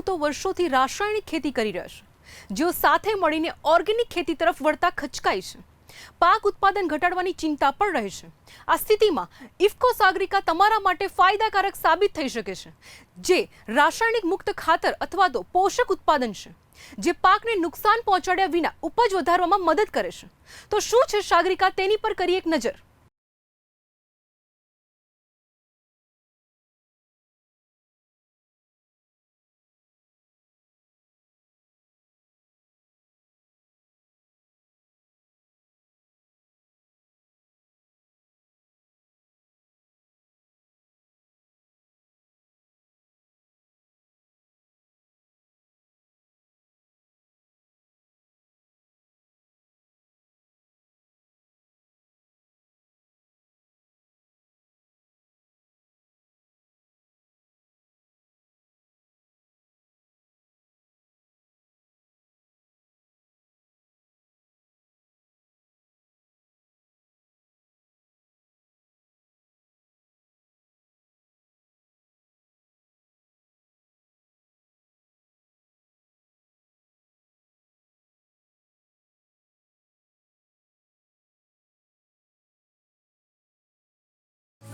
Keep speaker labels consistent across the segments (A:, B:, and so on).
A: ખેડૂતો વર્ષોથી રાસાયણિક ખેતી કરી રહ્યા છે. જેઓ સાથે મળીને ઓર્ગેનિક ખેતી તરફ વળતા ખચકાય છે. પાક ઉત્પાદન ઘટાડવાની ચિંતા પણ રહે છે. આ સ્થિતિમાં ઇફકો સાગરિકા તમારા માટે ફાયદાકારક સાબિત થઈ શકે છે. જે રાસાયણિક મુક્ત ખાતર અથવા તો પોષક ઉત્પાદન છે. જે પાકને નુકસાન પહોંચાડ્યા વિના ઉપજ વધારવામાં મદદ કરે છે. તો શું છે સાગરિકા, તેની પર કરી એક નજર.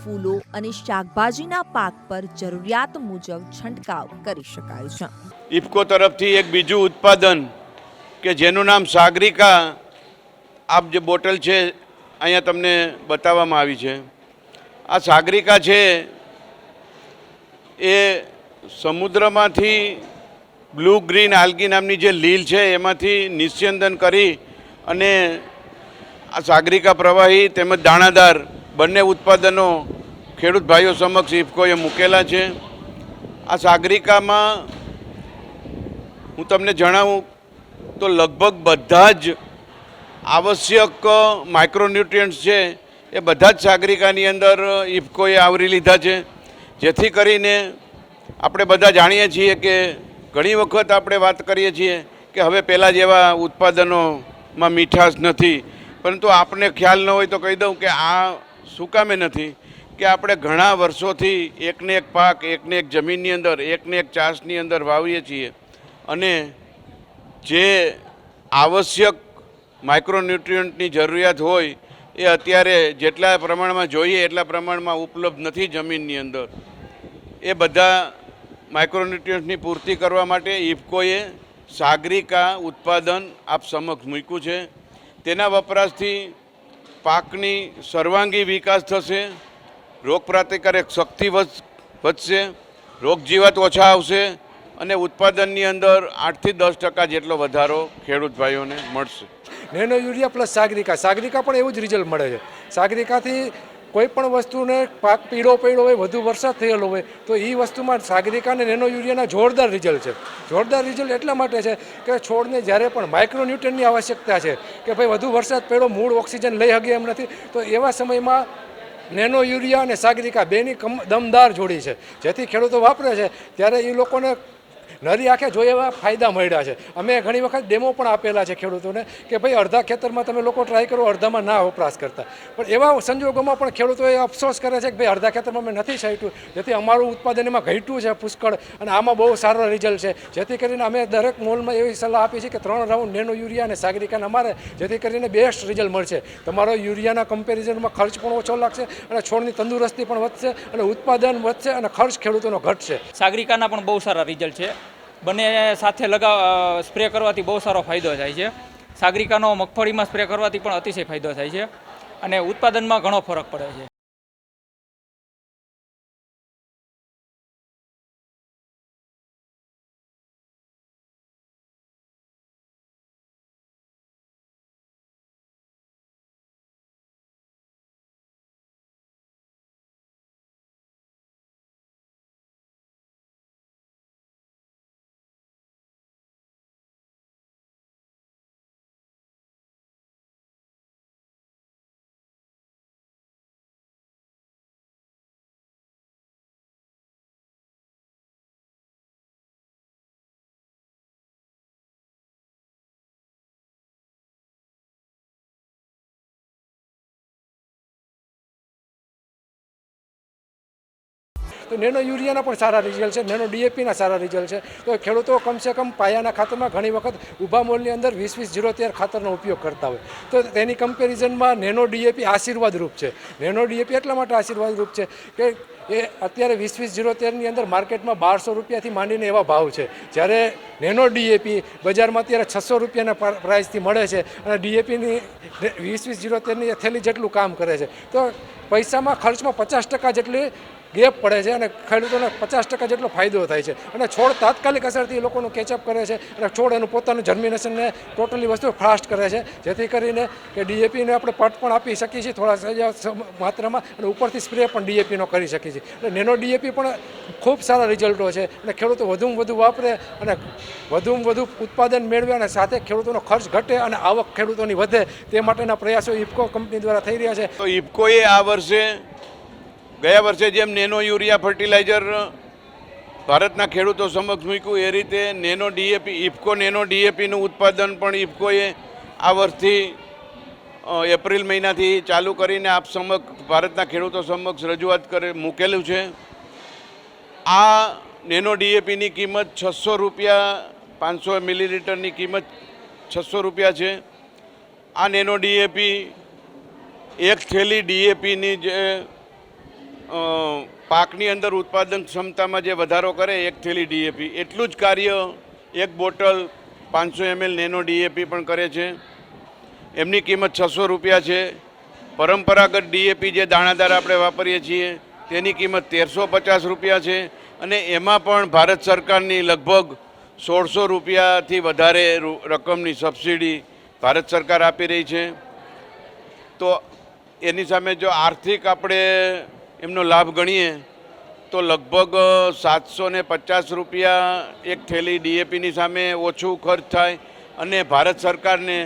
B: ફૂલો અને શાકભાજીના પાક પર જરૂરિયાત મુજબ છંટકાવ કરી શકાય છે.
C: ઇફકો તરફથી એક બીજું ઉત્પાદન કે જેનું નામ સાગરિકા, આપ જે બોટલ છે, અહીંયા તમને બતાવવામાં આવી છે. આ સાગરિકા છે, એ સમુદ્રમાંથી બ્લુ ગ્રીન આલ્ગી નામની જે લીલ છે, એમાંથી નિસ્યંદન કરી અને આ સાગરિકા પ્રવાહી તેમજ દાણાદાર બંને ઉત્પાદનો ખેડૂત ભાઈઓ સમક્ષ ઇફકોએ મૂકેલા છે. આ સાગરિકામાં હું તમને જણાવું તો લગભગ બધા જ આવશ્યક માઇક્રોન્યુટ્રિયન્ટ્સ છે એ બધા જ સાગરિકાની અંદર ઇફકોએ આવરી લીધા છે. જેથી કરીને આપણે બધા જાણીએ છીએ કે ઘણી વખત આપણે વાત કરીએ છીએ કે હવે પહેલાં જેવા ઉત્પાદનોમાં મીઠાશ નથી. પરંતુ આપને ખ્યાલ ન હોય તો કહી દઉં કે આ શું કામે નથી. કે આપણે ઘણા વર્ષોથી એકને એક પાક, એકને એક જમીનની અંદર, એકને એક ચાસની અંદર વાવીએ છીએ અને જે આવશ્યક માઇક્રોન્યુટ્રિયન્ટની જરૂરિયાત હોય એ અત્યારે જેટલા પ્રમાણમાં જોઈએ એટલા પ્રમાણમાં ઉપલબ્ધ નથી જમીનની અંદર. એ બધા માઇક્રોન્યુટ્રિયન્ટની પૂર્તિ કરવા માટે ઇફકોએ સાગરિકા ઉત્પાદન આપ સમક્ષ મૂક્યું છે. તેના વપરાશથી પાકની સર્વાંગી વિકાસ થશે. રોગ પ્રતિકારક શક્તિ વધ- વધશે, રોગ જીવાત ઓછા આવશે અને ઉત્પાદનની અંદર આઠથી દસ ટકા જેટલો વધારો ખેડૂત ભાઈઓને મળશે.
D: Nano urea plus Sagarika. Sagarika પણ એવું જ રિઝલ્ટ મળે છે. સાગરિકાથી કોઈ પણ વસ્તુને પાક પીળો પડ્યો હોય, વધુ વરસાદ થયેલો હોય, તો એ વસ્તુમાં સાગરિકા અને નેનો યુરિયાના જોરદાર રિઝલ્ટ છે. જોરદાર રિઝલ્ટ એટલા માટે છે કે છોડને જ્યારે પણ માઇક્રોન્યુટ્રનની આવશ્યકતા છે કે ભાઈ વધુ વરસાદ પડ્યો, મૂળ ઓક્સિજન લઈ શકે એમ નથી, તો એવા સમયમાં નેનો યુરિયા અને સાગરિકા, બેની કમ, દમદાર જોડી છે. જેથી ખેડૂતો વાપરે છે, ત્યારે એ લોકોને નરી આંખે જોઈએ એવા ફાયદા મળ્યા છે. અમે ઘણી વખત ડેમો પણ આપેલા છે ખેડૂતોને કે ભાઈ અડધા ખેતરમાં તમે લોકો ટ્રાય કરો, અડધામાં ના વપરાશ કરતા. પણ એવા સંજોગોમાં પણ ખેડૂતોએ અફસોસ કરે છે કે ભાઈ અડધા ખેતરમાં મેં નથી છાંટ્યું. જેથી અમારું ઉત્પાદન એમાં ઘટ્યું છે પુષ્કળ અને આમાં બહુ સારો રિઝલ્ટ છે. જેથી કરીને અમે દરેક મોલમાં એવી સલાહ આપી છે કે ત્રણ રાઉન્ડ નેનો યુરિયા અને સાગરિકાને અમારે, જેથી કરીને બેસ્ટ રિઝલ્ટ મળશે. તમારો યુરિયાના કમ્પેરિઝનમાં ખર્ચ પણ ઓછો લાગશે અને છોડની તંદુરસ્તી પણ વધશે અને ઉત્પાદન વધશે અને ખર્ચ ખેડૂતોનો ઘટશે.
E: સાગરિકાના પણ બહુ સારા રિઝલ્ટ છે. બંને સાથે લગાવ સ્પ્રે કરવાથી બહુ સારો ફાયદો થાય છે. સાગરિકાનો મગફળીમાં સ્પ્રે કરવાથી પણ અતિશય ફાયદો થાય છે. અને ઉત્પાદનમાં ઘણો ફરક પડે છે.
D: તો નેનો યુરિયાના પણ સારા રિઝલ્ટ છે, નેનો ડીએપીના સારા રિઝલ્ટ છે. તો ખેડૂતો કમસે કમ પાયાના ખાતરમાં ઘણી વખત ઊભા મોલની અંદર વીસ વીસ જીરો તેર ખાતરનો ઉપયોગ કરતા હોય. તો તેની કમ્પેરિઝનમાં નેનો ડીએપી આશીર્વાદરૂપ છે. નેનો ડીએપી એટલા માટે આશીર્વાદરૂપ છે કે એ અત્યારે વીસ વીસ જીરો તેરની અંદર માર્કેટમાં બારસો રૂપિયાથી માંડીને એવા ભાવ છે. જ્યારે નેનો ડીએપી બજારમાં અત્યારે છસો રૂપિયાના પ્રા- પ્રાઇસથી મળે છે અને ડીએપીની વીસ વીસ જીરો તેરની થેલી જેટલું કામ કરે છે. તો પૈસામાં ખર્ચમાં પચાસ ટકા જેટલી ગેપ પડે છે અને ખેડૂતોને પચાસ ટકા જેટલો ફાયદો થાય છે. અને છોડ તાત્કાલિક અસરથી એ લોકોનું કેચઅપ કરે છે અને છોડ એનું પોતાનું જર્મિનેશનને ટોટલી વસ્તુ ફાસ્ટ કરે છે. જેથી કરીને કે ડીએપીને આપણે પટ પણ આપી શકીએ છીએ થોડા માત્રામાં અને ઉપરથી સ્પ્રે પણ ડીએપીનો કરી શકીએ છીએ. એટલે નેનો ડીએપી પણ ખૂબ સારા રિઝલ્ટો છે અને ખેડૂતો વધુમાં વધુ વાપરે અને વધુમાં વધુ ઉત્પાદન મેળવે અને સાથે ખેડૂતોનો ખર્ચ ઘટે અને આવક ખેડૂતોની વધે તે માટેના પ્રયાસો ઇફકો કંપની દ્વારા થઈ રહ્યા છે.
C: તો ઇફકોએ આ વર્ષે ગયા વર્ષે જેમ નેનો યુરિયા ફર્ટિલાઇઝર ભારતના ખેડૂતો સમક્ષ મૂક્યું, એ રીતે નેનો ડીએપી ઇફકો નેનો ડીએપીનું ઉત્પાદન પણ ઇફકોએ આ વર્ષથી એપ્રિલ મહિનાથી ચાલુ કરીને આપ સમક્ષ, ભારતના ખેડૂતો સમક્ષ રજૂઆત કરે, મૂકેલું છે. આ નેનો ડીએપીની કિંમત છસો રૂપિયા, પાંચસો મિલીલીટરની કિંમત છસો રૂપિયા છે. આ નેનો ડીએપી એક થેલી ડીએપીની જે પાકની અંદર ઉત્પાદન ક્ષમતામાં જે વધારો કરે એક થેલી ડીએપી, એટલું જ કાર્ય એક બોટલ પાંચસો એમએલ નેનો ડીએપી પણ કરે છે. એમની કિંમત છસો રૂપિયા છે. પરંપરાગત ડીએપી જે દાણાદાર આપણે વાપરીએ છીએ, તેની કિંમત તેરસો પચાસ રૂપિયા છે અને એમાં પણ ભારત સરકારની લગભગ સોળસો રૂપિયાથી વધારે રકમની સબસિડી ભારત સરકાર આપી રહી છે. તો એની સામે જો આર્થિક આપણે એમનો લાભ ગણીએ તો લગભગ સાતસો ને પચાસ રૂપિયા એક થેલી ડીએપીની સામે ઓછું ખર્ચ થાય અને ભારત સરકારને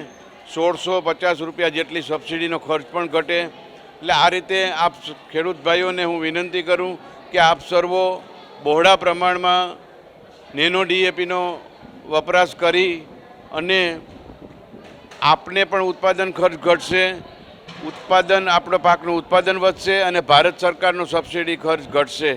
C: સોળસો પચાસ રૂપિયા જેટલી સબસિડીનો ખર્ચ પણ ઘટે. એટલે આ રીતે આપ ખેડૂત ભાઈઓને હું વિનંતી કરું કે આપ સર્વો બહોળા પ્રમાણમાં નેનો ડીએપીનો વપરાશ કરી અને આપને પણ ઉત્પાદન ખર્ચ ઘટશે. ઉત્પાદન, આપણો પાકનું ઉત્પાદન વધશે અને ભારત સરકારનો સબસિડી ખર્ચ ઘટશે.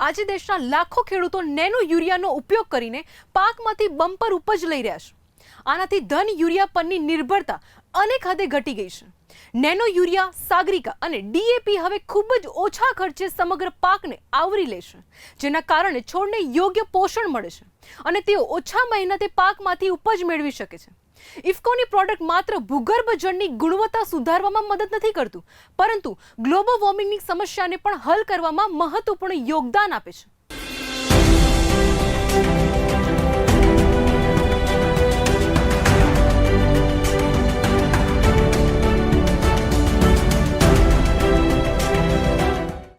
A: આજે દેશના લાખો ખેડૂતો નેનો યુરિયાનો ઉપયોગ કરીને પાકમાંથી બમ્પર ઉપજ લઈ રહ્યા છે. આનાથી ધન યુરિયા પરની નિર્ભરતા અનેક હદે ઘટી ગઈ છે. નેનો યુરિયા, સાગરિકા અને ડીએપી હવે ખૂબ જ ઓછા ખર્ચે સમગ્ર પાકને આવરી લેશે જેના કારણે છોડને યોગ્ય પોષણ મળે છે અને તેઓ ઓછા મહેનતે પાકમાંથી ઉપજ મેળવી શકે છે. ઇફકોની પ્રોડક્ટ માત્ર ભૂગર્ભ જળની ગુણવત્તા સુધારવામાં મદદ નથી કરતું, પરંતુ ગ્લોબલ વોર્મિંગની સમસ્યાને પણ હલ કરવામાં મહત્વપૂર્ણ યોગદાન આપે છે.